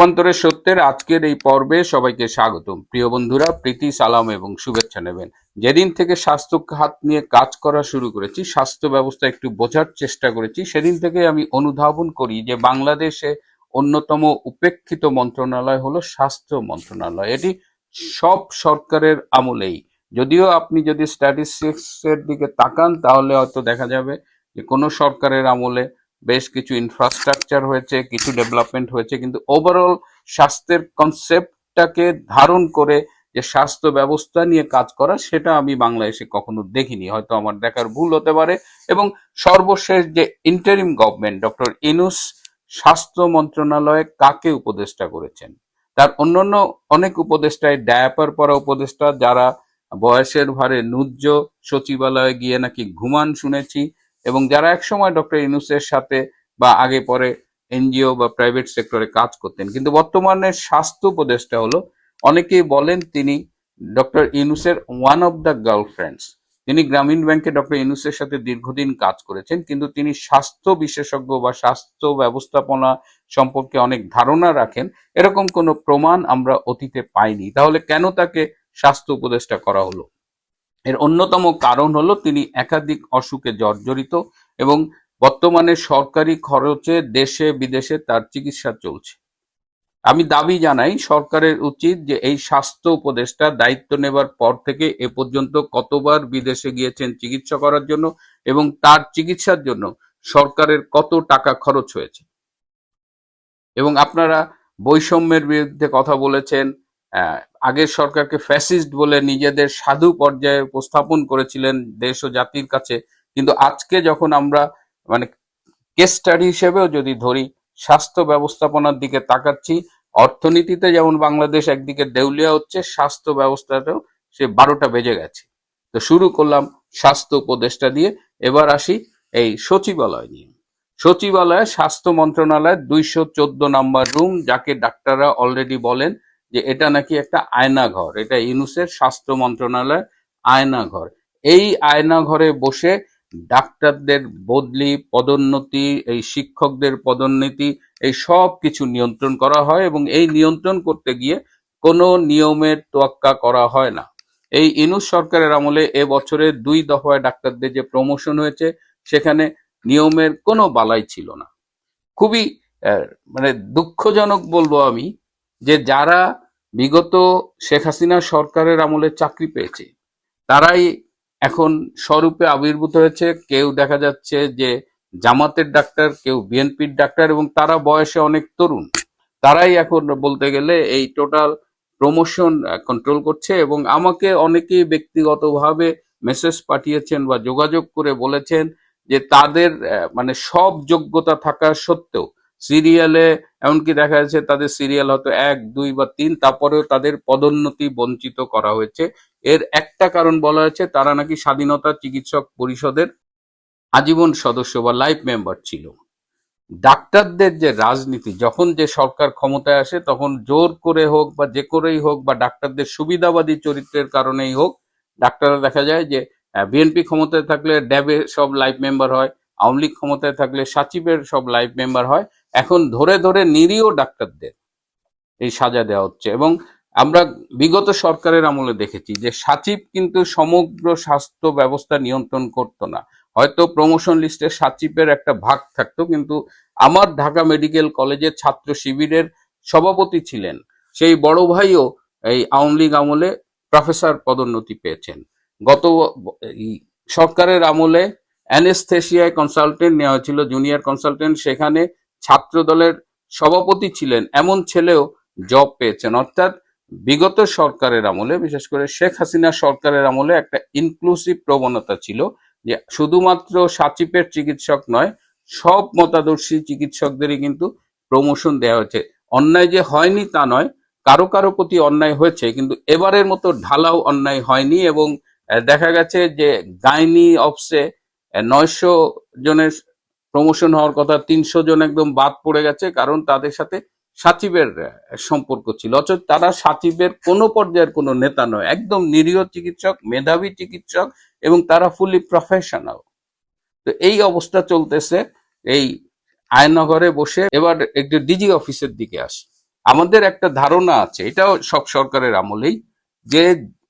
রূপান্তরের সত্যের আজকের এই পর্বে সবাইকে স্বাগতম। প্রিয় বন্ধুরা, প্রীতি, সালাম এবং শুভেচ্ছা নেবেন। যেদিন থেকে স্বাস্থ্য খাত নিয়ে কাজ করা শুরু করেছি, স্বাস্থ্য ব্যবস্থা একটু বোঝার চেষ্টা করেছি, সেদিন থেকে আমি অনুধাবন করি যে বাংলাদেশে অন্যতম উপেক্ষিত মন্ত্রণালয় হলো স্বাস্থ্য মন্ত্রণালয়। এটি সব সরকারের আমলেই। যদিও আপনি যদি স্ট্যাটিস্টিক্সের দিকে তাকান, তাহলে হয়তো দেখা যাবে যে কোনো সরকারের আমলে বেশ কিছু ইনফ্রাস্ট্রাকচার হয়েছে, কিছু ডেভেলপমেন্ট হয়েছে, কিন্তু ওভারঅল স্বাস্থ্যের কনসেপ্টটাকে ধারণ করে যে স্বাস্থ্য ব্যবস্থা নিয়ে কাজ করা, সেটা আমি বাংলাদেশে কখনো দেখিনি। হয়তো আমার দেখার ভুল হতে পারে। এবং সর্বশেষ যে ইন্টারিম গভর্নমেন্ট ডক্টর ইনুস স্বাস্থ্য মন্ত্রণালয়ে কাকে উপদেষ্টা করেছেন? তার অন্যান্য অনেক উপদেষ্টায় ডায়াপার পরা উপদেষ্টা, যারা বয়সের ভারে নুজ্জ সচিবালয়ে গিয়ে নাকি ঘুমান শুনেছি এবং যারা একসময় ডক্টর ইনুসের সাথে বা আগে পরে এনজিও বা প্রাইভেট সেক্টরে কাজ করতেন, কিন্তু বর্তমানে স্বাস্থ্য উপদেষ্টা হলো, অনেকেই বলেন তিনি ডক্টর ইনুসের ওয়ান অফ দ্য গার্লফ্রেন্ডস তিনি গ্রামীণ ব্যাংকে ডক্টর ইনুসের সাথে দীর্ঘদিন কাজ করেছেন, কিন্তু তিনি স্বাস্থ্য বিশেষজ্ঞ বা স্বাস্থ্য ব্যবস্থাপনা সম্পর্কে অনেক ধারণা রাখেন। এরকম কোনো প্রমাণ আমরা অতীতে পাইনি। তাহলে কেন তাকে স্বাস্থ্য উপদেষ্টা করা হলো? অন্যতম কারণ হলো তিনি একাধিক অসুখে জর্জরিত এবং বর্তমানে সরকারি খরচে দেশে বিদেশে তার চিকিৎসা চলছে। আমি দাবি জানাই, সরকারের উচিত যে এই স্বাস্থ্য উপদেষ্টা দায়িত্ব নেবার পর থেকে এ পর্যন্ত কতবার বিদেশে গিয়েছেন চিকিৎসা করার জন্য এবং তার চিকিৎসার জন্য সরকারের কত টাকা খরচ হয়েছে। এবং আপনারা বৈষম্যের বিরুদ্ধে কথা বলেছেন আগের সরকারকে ফ্যাসিস্ট বলে নিজেদের সাধু পর্যায়ে উপস্থাপন করেছিলেন দেশ ও জাতির কাছে। কিন্তু আজকে যখন আমরা মানে কেস স্টাডি হিসেবেও যদি ধরি, স্বাস্থ্য ব্যবস্থাপনার দিকে তাকাচ্ছি, অর্থনীতিতে যেমন বাংলাদেশ একদিকে দেউলিয়া হচ্ছে, স্বাস্থ্য ব্যবস্থাতেও সে বারোটা বেজে গেছে। তো শুরু করলাম স্বাস্থ্য উপদেষ্টা দিয়ে, এবার আসি এই সচিবালয় নিয়ে। সচিবালয়ে স্বাস্থ্য মন্ত্রণালয়ের দুইশো চোদ্দ নাম্বার রুম, যাকে ডাক্তাররা অলরেডি বলেন যে এটা নাকি একটা আয়না ঘর এটা ইউনুসের স্বাস্থ্য মন্ত্রণালয় আয়না ঘর এই আয়না ঘরে বসে ডাক্তারদের বদলি, পদোন্নতি, এই শিক্ষকদের পদোন্নতি, এই সব কিছু নিয়ন্ত্রণ করা হয় এবং এই নিয়ন্ত্রণ করতে গিয়ে কোনো নিয়মের তোয়াক্কা করা হয় না। এই ইনুস সরকারের আমলে এ বছরে দুই দফায় ডাক্তারদের যে প্রমোশন হয়েছে, সেখানে নিয়মের কোনো বালাই ছিল না। খুবই মানে দুঃখজনক বলব আমি যে যারা বিগত শেখ হাসিনা সরকারের আমলে চাকরি পেয়েছে। তারাই এখন স্বরূপে আবির্ভূত হয়েছে। কেউ দেখা যাচ্ছে যে জামাতের ডাক্তার, কেউ বিএনপির ডাক্তার এবং তারা বয়সে অনেক তরুণ। তারাই এখন বলতে গেলে এই টোটাল প্রমোশন কন্ট্রোল করছে এবং আমাকে অনেকেই ব্যক্তিগতভাবে মেসেজ পাঠিয়েছেন বা যোগাযোগ করে বলেছেন যে তাদের মানে সব যোগ্যতা থাকা সত্ত্বেও সিরিয়ালে, এমনকি দেখা যাচ্ছে তাদের সিরিয়াল হয়তো এক, দুই বা তিন, তারপরেও তাদের পদোন্নতি বঞ্চিত করা হয়েছে। এর একটা কারণ বলা হয়েছে, তারা নাকি স্বাধীনতা চিকিৎসক পরিষদের আজীবন সদস্য বা লাইফ মেম্বার ছিল। ডাক্তারদের যে রাজনীতি, যখন যে সরকার ক্ষমতায় আসে, তখন জোর করে হোক বা যে করেই হোক বা ডাক্তারদের সুবিধাবাদী চরিত্রের কারণেই হোক, ডাক্তাররা দেখা যায় যে বিএনপি ক্ষমতায় থাকলে ড্যাবে সব লাইফ মেম্বার হয়, আওয়ামী লীগ ক্ষমতায় থাকলে সাচিবের সব লাইফ মেম্বার হয় এখন ধরে ধরে নিরীহ ডাক্তারদের এই সাজা দেওয়া হচ্ছে। এবং আমরা বিগত সরকারের আমলে দেখেছি যে সাচিব কিন্তু সমগ্র স্বাস্থ্য ব্যবস্থা নিয়ন্ত্রণ করতো না। হয়তো প্রমোশন লিস্টে সাচিবের একটা ভাগ থাকতো, কিন্তু আমার ঢাকা মেডিকেল কলেজের ছাত্র শিবিরের সভাপতি ছিলেন। সেই বড় ভাইও এই আওয়ামী লীগ আমলে প্রফেসর পদোন্নতি পেয়েছেন। গত সরকারের আমলে অ্যানেস্থেশিয়ায় কনসালটেন্ট নেওয়া হয়েছিল জুনিয়র কনসালটেন্ট সেখানে ছাত্র দলের সভাপতি ছিলেন, এমন ছেলেও জব পেয়েছেন। অর্থাৎ বিগত সরকারের আমলে, বিশেষ করে শেখ হাসিনা সরকারের আমলে একটা ইনক্লুসিভ প্রবণতা ছিল যে শুধুমাত্র সাচিপের চিকিৎসক নয়, সব মতাদর্শী চিকিৎসকদেরই কিন্তু প্রমোশন দেওয়া হয়েছে। অন্যায় যে হয়নি তা নয়, কারও কারও প্রতি অন্যায় হয়েছে, কিন্তু এবারের মতো ঢালাও অন্যায় হয়নি এবং দেখা গেছে যে গাইনি অফসে নয়শো জনের প্রমোশন হওয়ার কথা তিনশো জন একদম বাদ পড়ে গেছে, কারণ তাদের সাথে সাচিবের সম্পর্ক ছিল। অথচ তারা সাচিবের কোনো পর্যায়ের কোনো নেতা নয়, একদম নিরীহ চিকিৎসক, মেধাবী চিকিৎসক এবং তারা ফুলি প্রফেশনাল তো এই অবস্থা চলতেছে, এই আয়নগরে বসে। এবার একটু ডিজি অফিসের দিকে আসি। আমাদের একটা ধারণা আছে, এটাও সব সরকারের আমলেই, যে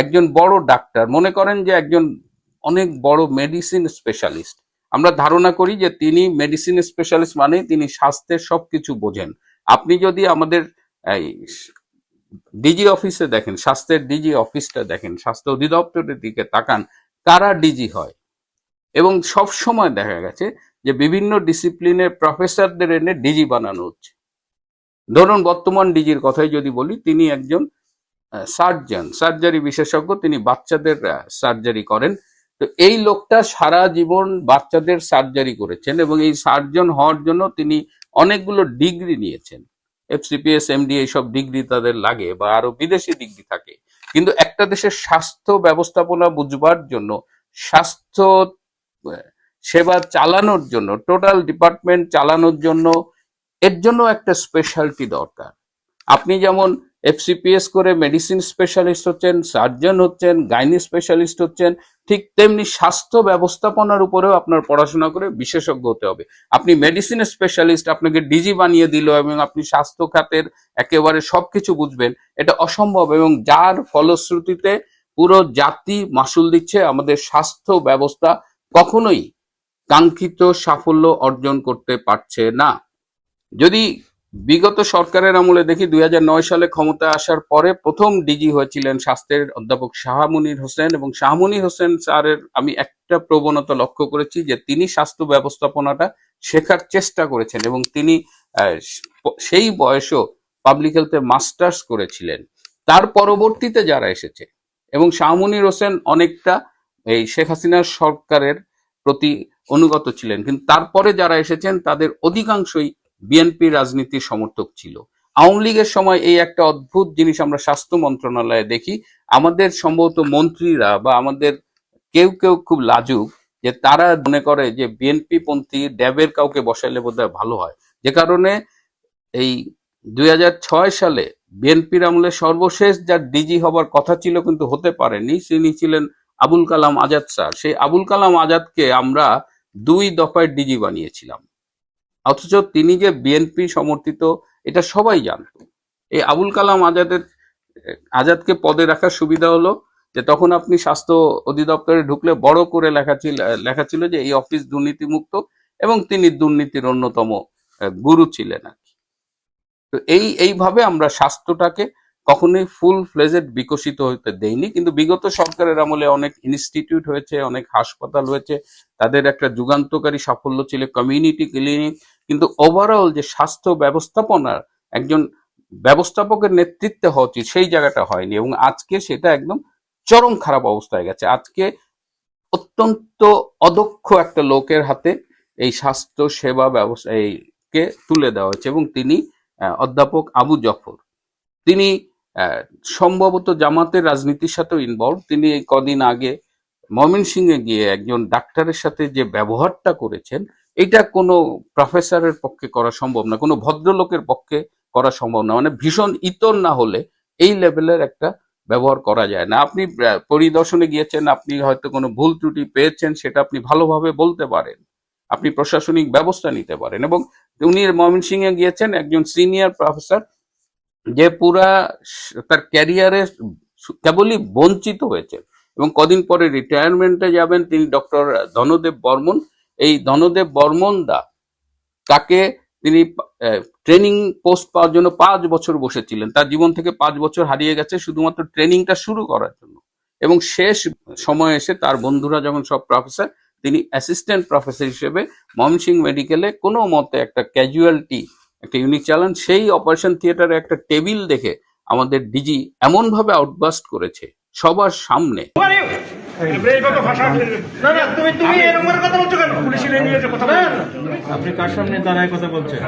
একজন বড় ডাক্তার, মনে করেন যে একজন অনেক বড় মেডিসিন স্পেশালিস্ট আমরা ধারণা করি যে তিনি মেডিসিন স্পেশালিস্ট মানে তিনি স্বাস্থ্যের সবকিছু বোঝেন। আপনি যদি আমাদের ডিজি অফিসে দেখেন, স্বাস্থ্যের ডিজি অফিসটা দেখেন, স্বাস্থ্য অধিদপ্তরের দিকে তাকান, কারা ডিজি হয়? এবং সব সময় দেখা গেছে যে বিভিন্ন ডিসিপ্লিনের প্রফেসরদের এনে ডিজি বানানো হচ্ছে। ধরুন, বর্তমান ডিজির কথাই যদি বলি, তিনি একজন সার্জন সার্জারি বিশেষজ্ঞ, তিনি বাচ্চাদের সার্জারি করেন। তো এই লোকটা সারা জীবন বাচ্চাদের সার্জারি করেছেন এবং এই সার্জন হওয়ার জন্য তিনি অনেকগুলো ডিগ্রি নিয়েছেন। এফসিপিএস এমডি এইসব ডিগ্রি তাদের লাগে বা আরও বিদেশি ডিগ্রি থাকে। কিন্তু একটা দেশের স্বাস্থ্য ব্যবস্থাপনা বুঝবার জন্য, স্বাস্থ্য সেবা চালানোর জন্য টোটাল ডিপার্টমেন্ট চালানোর জন্য এর জন্য একটা স্পেশালিটি দরকার। আপনি যেমন এফসিপিএস করে মেডিসিন স্পেশালিস্ট হচ্ছেন সার্জন হচ্ছেন গাইনি স্পেশালিস্ট হচ্ছেন, ঠিক তেমনি স্বাস্থ্য ব্যবস্থাপনার উপরেও আপনার পড়াশোনা করে বিশেষজ্ঞ হতে হবে। আপনি মেডিসিন স্পেশালিস্ট আপনাকে ডিজি বানিয়ে দিল এবং আপনি স্বাস্থ্য খাতের একেবারে সবকিছু বুঝবেন, এটা অসম্ভব এবং যার ফলশ্রুতিতে পুরো জাতি মাসুল দিচ্ছে, আমাদের স্বাস্থ্য ব্যবস্থা কখনোই কাঙ্ক্ষিত সাফল্য অর্জন করতে পারছে না। যদি বিগত সরকারের আমলে দেখি দুই হাজার নয় সালে ক্ষমতায় আসার পরে প্রথম ডিজি হয়েছিলেন স্বাস্থ্যের অধ্যাপক শাহমুনির হোসেন এবং শাহমুনির হোসেন স্যারের আমি একটা প্রবণতা লক্ষ্য করেছি যে তিনি স্বাস্থ্য ব্যবস্থাপনাটা শেখার চেষ্টা করেছেন এবং তিনি সেই বয়সেও পাবলিক হেলথে মাস্টার্স করেছিলেন। তার পরবর্তীতে যারা এসেছে এবং শাহমুনির হোসেন অনেকটা এই শেখ হাসিনার সরকারের প্রতি অনুগত ছিলেন, কিন্তু তারপরে যারা এসেছেন তাদের অধিকাংশই বিএনপি রাজনীতির সমর্থক ছিল। আওয়ামী লীগের সময় এই একটা অদ্ভুত জিনিস আমরা স্বাস্থ্য মন্ত্রণালয়ে দেখি। আমাদের সম্ভবত মন্ত্রীরা বা আমাদের কেউ কেউ খুব লাজুক যে তারা মনে করে যে বিএনপি পন্থী ড্যাবের কাউকে বসাইলে বোধহয় ভালো হয়। যে কারণে এই দুই হাজার ছয় সালে বিএনপির আমলে সর্বশেষ যার ডিজি হবার কথা ছিল কিন্তু হতে পারেনি, তিনি ছিলেন আবুল কালাম আজাদ স্যার। সেই আবুল কালাম আজাদকে আমরা দুই দফায় ডিজি বানিয়েছিলাম। অথচ তিনি যে বিএনপি সমর্থিত, এটা সবাই জানতো এই আবুল কালাম আজাদের, আজাদকে পদে রাখার সুবিধা হলো যে তখন আপনি স্বাস্থ্য অধিদপ্তরে ঢুকলে বড় করে লেখা ছিল লেখা ছিল যে এই অফিস দুর্নীতিমুক্ত এবং তিনি দুর্নীতির অন্যতম গুরু ছিলেন আর কি। তো এই, এইভাবে আমরা স্বাস্থ্যটাকে কখনোই ফুল ফ্লেজেড বিকশিত হতে দেইনি, কিন্তু বিগত সরকারের আমলে অনেক ইনস্টিটিউট হয়েছে, অনেক হাসপাতাল হয়েছে, তাদের একটা যুগান্তকারী সাফল্য ছিল কমিউনিটি ক্লিনিক কিন্তু ওভারঅল যে স্বাস্থ্য ব্যবস্থাপনার একজন ব্যবস্থাপকের নেতৃত্বে হওয়া উচিত, সেই জায়গাটা হয়নি এবং আজকে সেটা একদম চরম খারাপ অবস্থায় গেছে। আজকে অত্যন্ত অদক্ষ একটা লোকের হাতে এই স্বাস্থ্য সেবা ব্যবস্থা এই কে তুলে দেওয়া হয়েছে এবং তিনি অধ্যাপক আবু জফর। তিনি সম্ভবত জামাতের রাজনীতির সাথেও ইনভলভ তিনি এই কদিন আগে ময়মনসিংহে গিয়ে একজন ডাক্তারের সাথে যে ব্যবহারটা করেছেন এটা কোনো প্রফেসরের পক্ষে করা সম্ভব না, কোনো ভদ্রলোকের পক্ষে করা সম্ভব না। মানে ভীষণ ইতর না হলে এই লেভেলের একটা ব্যবহার করা যায় না। আপনি পরিদর্শনে গিয়েছেন, আপনি হয়তো কোনো ভুল ত্রুটি পেয়েছেন, সেটা আপনি ভালোভাবে বলতে পারেন। আপনি প্রশাসনিক ব্যবস্থা নিতে পারেন এবং উনি ময়মনসিংহে গিয়েছেন, একজন সিনিয়র প্রফেসর যে পুরা তার ক্যারিয়ারে কেবলই বঞ্চিত হয়েছে এবং কদিন পরে রিটায়ারমেন্টে যাবেন, তিনি ডক্টর ধনদেব বর্মন। এই ধনদেব বর্মন দা, তাকে তিনি ট্রেনিং পোস্ট পাওয়ার জন্য পাঁচ বছর বসেছিলেন। তার জীবন থেকে পাঁচ বছর হারিয়ে গেছে, শুধুমাত্র ট্রেনিংটা শুরু করার জন্য। এবং শেষ সময় এসে তার বন্ধুরা যখন সব প্রফেসর তিনি অ্যাসিস্ট্যান্ট প্রফেসর হিসেবে ময়মনসিংহ মেডিকেলে কোনো মতে একটা ক্যাজুয়ালিটি একটা ইউনিক চ্যালেঞ্জ সেই অপারেশন থিয়েটারে একটা টেবিল দেখে আমাদের ডিজি এমনভাবে আউটবাস্ট করেছে, সবার সামনে। আপনি কার সামনে দাঁড়ায় কথা বলছেন?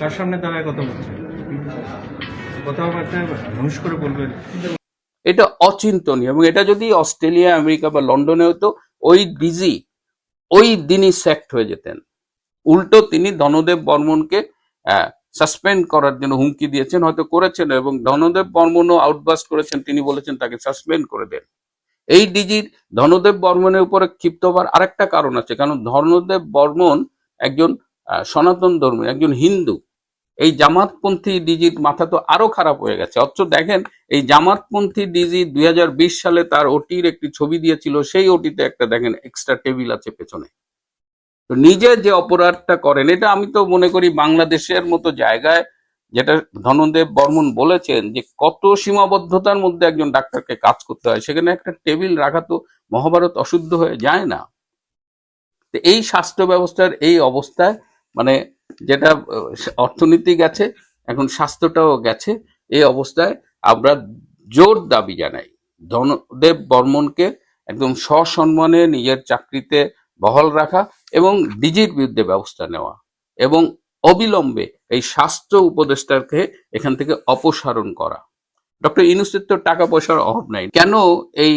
কার সামনে দাঁড়ায় কথা বলছেন? কথাবার্তা হুঁশ করে বলবেন। এটা অচিন্তনীয় এবং এটা যদি অস্ট্রেলিয়া আমেরিকা বা লন্ডনে হতো ওই ডিজি ওই দিনই স্যাক্ট হয়ে যেতেন। উল্টো তিনি ধনদেব বর্মনকে সাসপেন্ড করার জন্য হুমকি দিয়েছেন হয়তো করেছেন এবং ধনদেব বর্মনও আউটবাস্ট করেছেন তিনি বলেছেন তাকে সাসপেন্ড করে দেন। এই ডিজির ধনদেব বর্মনের উপরে ক্ষিপ্ত হবার আরেকটা কারণ আছে। কারণ ধনদেব বর্মন একজন সনাতন ধর্মী, একজন হিন্দু। এই জামাতপন্থী ডিজির মাথা তো আরও খারাপ হয়ে গেছে। অথচ দেখেন, এই জামাতপন্থী ডিজি দুই হাজার বিশ সালে তার ওটির একটি ছবি দিয়েছিল, সেই ওটিতে একটা দেখেন এক্সট্রা টেবিল আছে পেছনে। তো নিজে যে অপরাধটা করেন, এটা আমি তো মনে করি বাংলাদেশের মতো জায়গায় যেটা ধনদেব বর্মন বলেছেন যে কত সীমাবদ্ধতার মধ্যে একজন ডাক্তারকে কাজ করতে হয়, সেখানে একটা টেবিল রাখা তো মহাভারত অশুদ্ধ হয়ে যায় না। এই স্বাস্থ্য ব্যবস্থার এই অবস্থায় মানে যেটা অর্থনীতি গেছে, এখন স্বাস্থ্যটাও গেছে, এই অবস্থায় আমরা জোর দাবি জানাই। ধনদেব বর্মনকে একদম সসম্মানে নিজের চাকরিতে বহাল রাখা এবং ডিজির বিরুদ্ধে ব্যবস্থা নেওয়া এবং অবিলম্বে এই স্বাস্থ্য উপদেষ্টাকে এখান থেকে অপসারণ করা। ডক্টর ইনুসের তো টাকা পয়সার অভাব নাই। কেন এই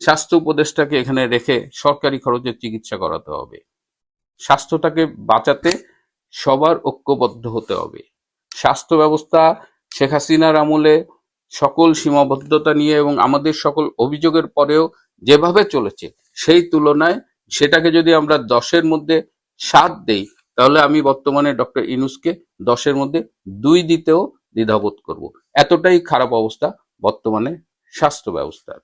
স্বাস্থ্য উপদেষ্টাকে এখানে রেখে সরকারি খরচে চিকিৎসা করাতে হবে? স্বাস্থ্যটাকে বাঁচাতে সবার ঐক্যবদ্ধ হতে হবে। স্বাস্থ্য ব্যবস্থা শেখ হাসিনার আমলে সকল সীমাবদ্ধতা নিয়ে এবং আমাদের সকল অভিযোগের পরেও যেভাবে চলেছে, সেই তুলনায় সেটাকে যদি আমরা দশের মধ্যে সাত দেই তাহলে আমি বর্তমানে ডক্টর ইনুসকে দশের মধ্যে দুই দিতেও দ্বিধাবোধ করব। এতটাই খারাপ অবস্থা বর্তমানে স্বাস্থ্য ব্যবস্থার।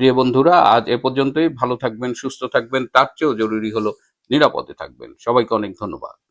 প্রিয় বন্ধুরা, আজ এ পর্যন্তই। ভালো থাকবেন, সুস্থ থাকবেন। তার চেয়েও জরুরি হলো নিরাপদে থাকবেন। সবাইকে অনেক ধন্যবাদ।